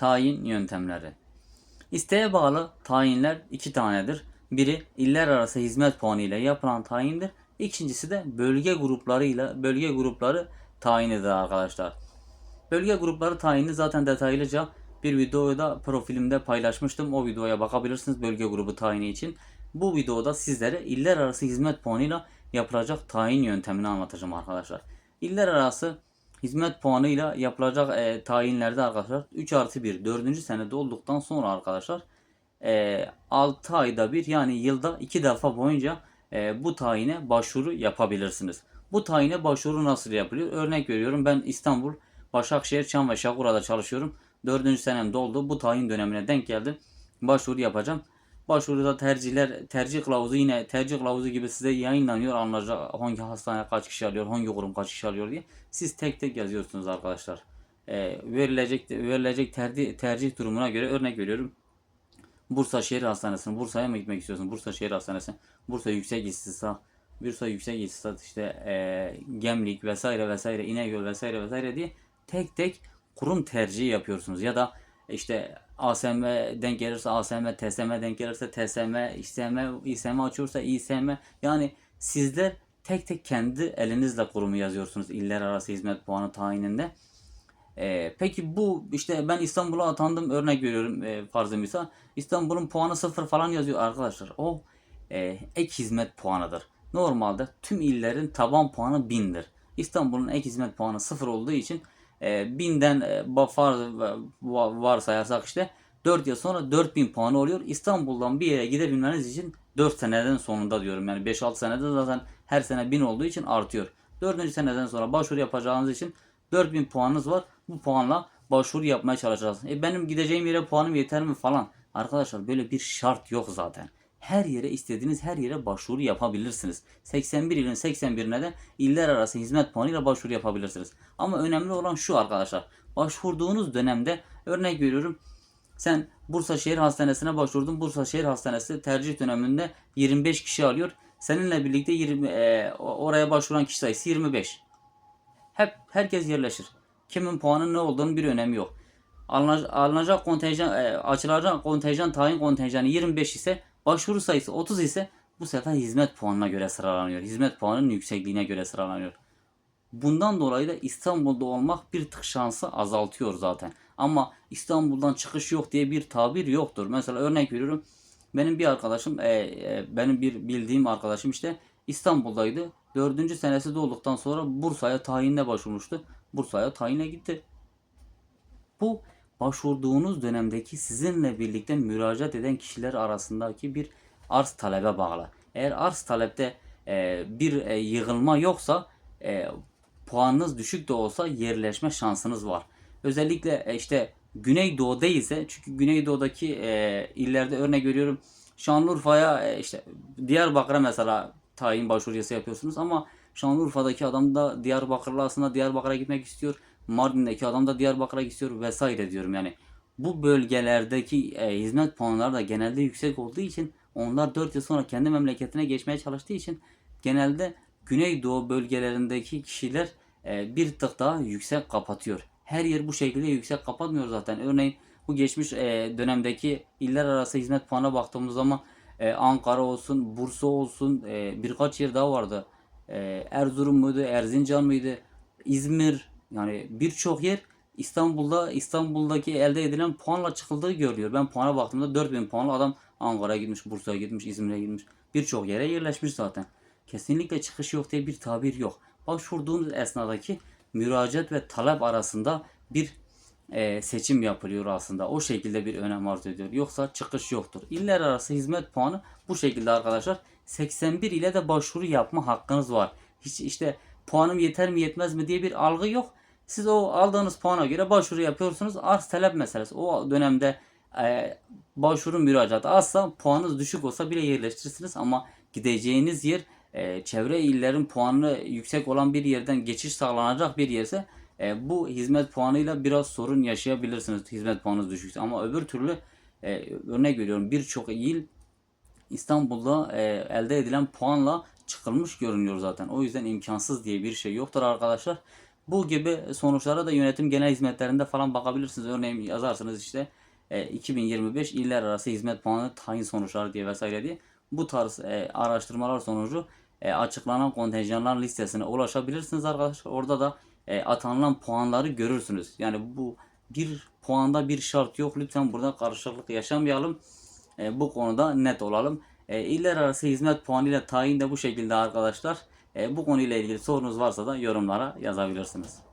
Tayin yöntemleri. İsteğe bağlı tayinler iki tanedir. Biri iller arası hizmet puanı ile yapılan tayindir. İkincisi de bölge gruplarıyla bölge grupları tayinidir arkadaşlar. Bölge grupları tayini zaten detaylıca bir videoda profilimde paylaşmıştım. O videoya bakabilirsiniz bölge grubu tayini için. Bu videoda sizlere iller arası hizmet puanıyla yapılacak tayin yöntemini anlatacağım arkadaşlar. İller arası hizmet puanıyla yapılacak e, tayinlerde arkadaşlar 3 artı 1 4. senede olduktan sonra arkadaşlar e, 6 ayda bir yani yılda 2 defa boyunca e, bu tayine başvuru yapabilirsiniz. Bu tayine başvuru nasıl yapılıyor? Örnek veriyorum ben İstanbul, Başakşehir, Çam ve Şakura'da çalışıyorum. 4. senem doldu. Bu tayin dönemine denk geldim. Başvuru yapacağım. Başvuruda tercihler, tercih kılavuzu yine tercih kılavuzu gibi size yayınlanıyor. Anlayacak hangi hastane kaç kişi alıyor, hangi kurum kaç kişi alıyor diye. Siz tek tek yazıyorsunuz arkadaşlar. E, verilecek verilecek tercih, tercih durumuna göre örnek veriyorum. Bursa Şehir Hastanesi'ne Bursa'ya mı gitmek istiyorsun? Bursa Şehir Hastanesi, Bursa Yüksek İstisna, Bursa Yüksek İstisna işte e, Gemlik vesaire vesaire İnegöl vesaire vesaire diye tek tek kurum tercihi yapıyorsunuz. Ya da işte ASM denk gelirse ASM, TSM denk gelirse TSM, İSM, İSM açıyorsa İSM yani sizler tek tek kendi elinizle kurumu yazıyorsunuz iller arası hizmet puanı tayininde. Ee, peki bu işte ben İstanbul'a atandım örnek veriyorum e, farzı misal. İstanbul'un puanı sıfır falan yazıyor arkadaşlar. O e, ek hizmet puanıdır. Normalde tüm illerin taban puanı 1000'dir. İstanbul'un ek hizmet puanı sıfır olduğu için e, 1000'den e, ba- farz va- varsayarsak işte 4 yıl sonra 4000 puanı oluyor. İstanbul'dan bir yere gidebilmeniz için 4 seneden sonunda diyorum. Yani 5-6 senede zaten her sene 1000 olduğu için artıyor. 4. seneden sonra başvuru yapacağınız için 4000 puanınız var. Bu puanla başvuru yapmaya çalışacaksınız. E benim gideceğim yere puanım yeter mi falan. Arkadaşlar böyle bir şart yok zaten. Her yere istediğiniz her yere başvuru yapabilirsiniz. 81 ilin 81'ine de iller arası hizmet puanıyla başvuru yapabilirsiniz. Ama önemli olan şu arkadaşlar. Başvurduğunuz dönemde örnek veriyorum. Sen Bursa Şehir Hastanesi'ne başvurdun. Bursa Şehir Hastanesi tercih döneminde 25 kişi alıyor. Seninle birlikte 20 e, oraya başvuran kişi sayısı 25. Hep herkes yerleşir. Kimin puanı ne olduğunun bir önemi yok. Alınacak kontenjan, e, açılacak kontenjan tayin kontenjanı 25 ise başvuru sayısı 30 ise bu sefer hizmet puanına göre sıralanıyor. Hizmet puanının yüksekliğine göre sıralanıyor. Bundan dolayı da İstanbul'da olmak bir tık şansı azaltıyor zaten. Ama İstanbul'dan çıkış yok diye bir tabir yoktur. Mesela örnek veriyorum. Benim bir arkadaşım, e, e, benim bir bildiğim arkadaşım işte İstanbul'daydı. Dördüncü senesi dolduktan sonra Bursa'ya tayinle başvurmuştu. Bursa'ya tayinle gitti. Bu başvurduğunuz dönemdeki sizinle birlikte müracaat eden kişiler arasındaki bir arz talebe bağlı. Eğer arz talepte e, bir e, yığılma yoksa e, puanınız düşük de olsa yerleşme şansınız var. Özellikle e, işte Güneydoğu'da ise çünkü Güneydoğu'daki e, illerde örnek veriyorum Şanlıurfa'ya e, işte Diyarbakır'a mesela tayin başvurusu yapıyorsunuz ama Şanlıurfa'daki adam da Diyarbakırlı aslında Diyarbakır'a gitmek istiyor. Mardin'deki adam da Diyarbakır'a istiyor vesaire diyorum yani. Bu bölgelerdeki e, hizmet puanları da genelde yüksek olduğu için onlar 4 yıl sonra kendi memleketine geçmeye çalıştığı için genelde Güneydoğu bölgelerindeki kişiler e, bir tık daha yüksek kapatıyor. Her yer bu şekilde yüksek kapatmıyor zaten. Örneğin bu geçmiş e, dönemdeki iller arası hizmet puanına baktığımız zaman e, Ankara olsun, Bursa olsun e, birkaç yer daha vardı. E, Erzurum muydu, Erzincan mıydı, İzmir yani birçok yer İstanbul'da İstanbul'daki elde edilen puanla çıkıldığı görülüyor. Ben puana baktığımda 4000 puanlı adam Ankara'ya gitmiş, Bursa'ya gitmiş, İzmir'e gitmiş. Birçok yere yerleşmiş zaten. Kesinlikle çıkış yok diye bir tabir yok. Başvurduğunuz esnadaki müracaat ve talep arasında bir e, seçim yapılıyor aslında. O şekilde bir önem arz ediyor. Yoksa çıkış yoktur. İller arası hizmet puanı bu şekilde arkadaşlar. 81 ile de başvuru yapma hakkınız var. Hiç işte puanım yeter mi yetmez mi diye bir algı yok. Siz o aldığınız puana göre başvuru yapıyorsunuz. Arz talep meselesi. O dönemde e, başvuru müracaatı azsa puanınız düşük olsa bile yerleştirirsiniz ama gideceğiniz yer e, çevre illerin puanı yüksek olan bir yerden geçiş sağlanacak bir yerse e, bu hizmet puanıyla biraz sorun yaşayabilirsiniz hizmet puanınız düşükse ama öbür türlü e, örnek veriyorum birçok il İstanbul'da e, elde edilen puanla çıkılmış görünüyor zaten. O yüzden imkansız diye bir şey yoktur arkadaşlar. Bu gibi sonuçlara da yönetim genel hizmetlerinde falan bakabilirsiniz. Örneğin yazarsınız işte e, 2025 iller arası hizmet puanı tayin sonuçları diye vesaire diye. Bu tarz e, araştırmalar sonucu e, açıklanan kontenjanlar listesine ulaşabilirsiniz arkadaşlar. Orada da e, atanılan puanları görürsünüz. Yani bu bir puanda bir şart yok. Lütfen burada karışıklık yaşamayalım. E, bu konuda net olalım. E, iller arası hizmet puanı ile tayin de bu şekilde arkadaşlar. E, bu konuyla ilgili sorunuz varsa da yorumlara yazabilirsiniz.